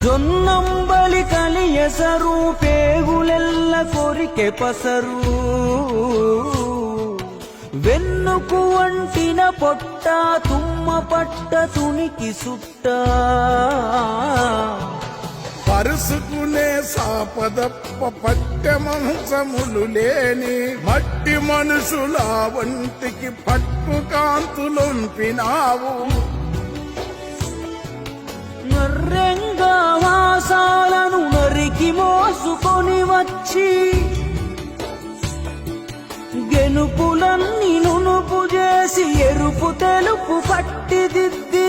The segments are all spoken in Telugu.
ಜೊನ್ನಂಬಲಿ ಕಲಿಯಸರು ಪೇಗುಲೆಲ್ಲ ಕೊರಿಕೆ ಪಸರು వెన్నుకు వంటిన పొట్ట తుమ్మ పట్ట తునికి సుట్ట పరుసుకునే సాపదప్ప పట్టె మంచములు లేని మట్టి మనుషుల వంటికి పట్టు కాంతులొంపినావు నర్రెంగా వాసాలను నరికి మోసుకొని వచ్చి గెనుపులన్నీ నునుపు చేసి ఎరుపు తెలుపు పట్టిదిద్ది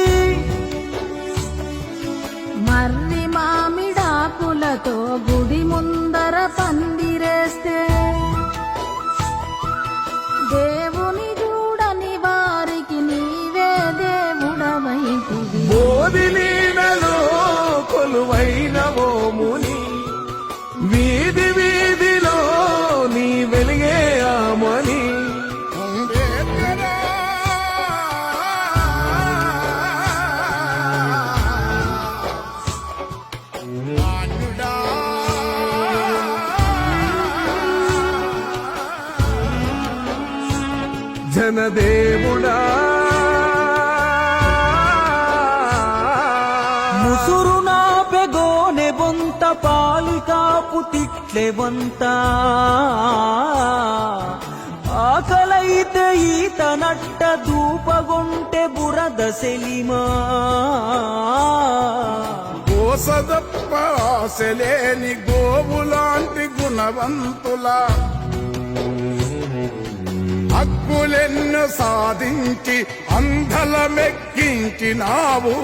మర్రి మామిడాకులతో గుడి ముందర పందిరేస్తే దేవుని చూడని వారికి నీవే దేవుడవైతివి. ఓ ముని. వీధి వీధిలో నీ వెలిగే ఆమని జనదేవుడా కాలికాపు తిట్లెవంత ఆకలైతే ఈత నట్ట దూపగొంటె బురద సెలిమా. గోసదప్ప ఆశలేని గోవులాంటి గుణవంతుల. హక్కులెన్ను సాధించి అంధల మెక్కించినావు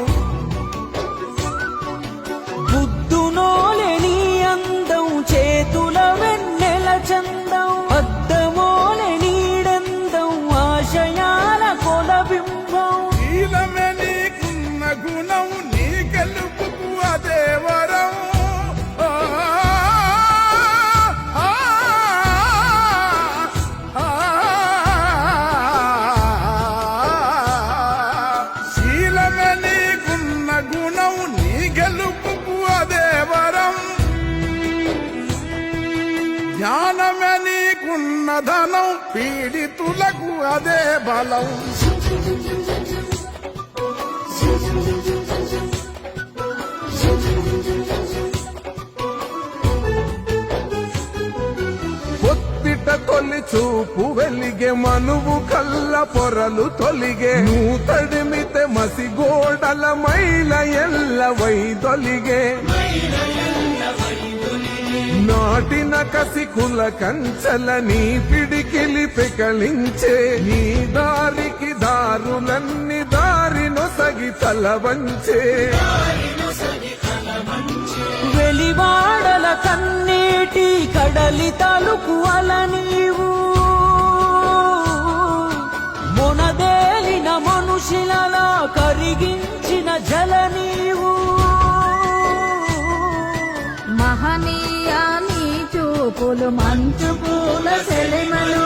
పీడితులకు అదే బలం. పొత్తిట తొలి చూపు వెలిగే మనువు కళ్ళ పొరలు తొలిగే. నూతడిమితే మసి గోడల మైల ఎల్ల వైదొలిగే నాటి కసికుల కంచల నీ పిడికిలి పెకలించే నీ దారికి దారులన్ని దారి నొసగి తల వంచే వెలివాడల కన్నీటి కడలి తలుపు అల నీవు. మొనదేలిన మనుషులలా కరిగింది చూపులు మంచు పూల సెలిమలు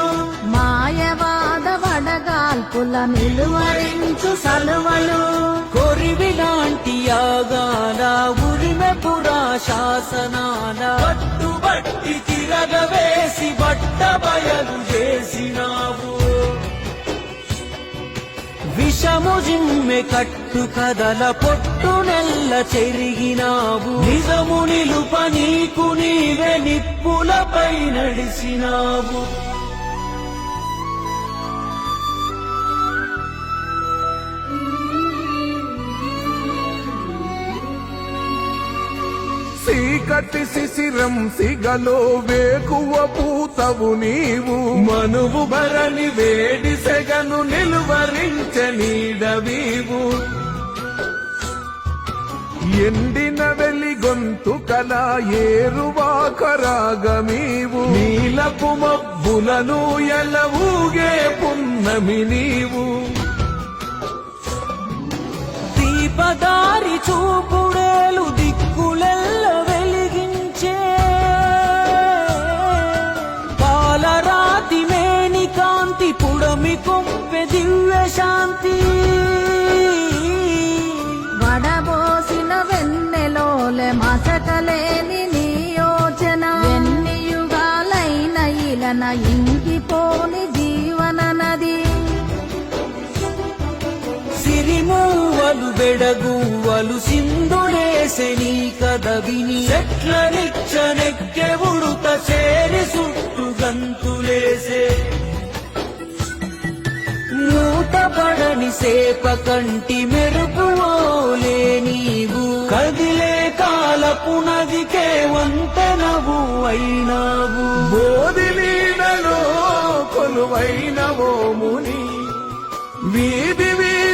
మాయవాద వడగాల్పుల నిలువరించు సలువలు. కొరివిలాంటి యాగాల ఉరిమె పురా శాసనాల పట్టుబట్టి తిరగవేసి విషము జిమ్మె కట్టు కదల పొట్టు నెల్ల చెరిగినావు. నిజము నిలుప నీకు నీవే నిప్పులపై నడిచినావు సీకటి శిశిరం సిగలో వేకువ పూతవు నీవు. మనువు భరణి వేడి సెగను నిలువరించ ఎండిన వెలిగొంతు కల ఏరువాకరాగమీవు నీలపు మబ్బులను ఎలవూగే పున్నమి నీవు. దీపదారి చూపుడేలు దిక్కులెల్ల వెలిగించే. పాలరాతి మేని కాంతి పుడమి కొంపె దివ్య శాంతి. సిరిమూవలు బెడగువ్వలు సింధులేసె కదవిని కథ చెట్ల నిచ్చనెక్కె ఉడుత చేరి సుట్టు గంతులేసే. మూతపడని సేప కంటి మెరుపులోలే నీవు. కదిలే కాలపు నదికే వంతెనవు అయినావు. బోధిలీనలో కొలువైనవో ముని. వీధి వీధి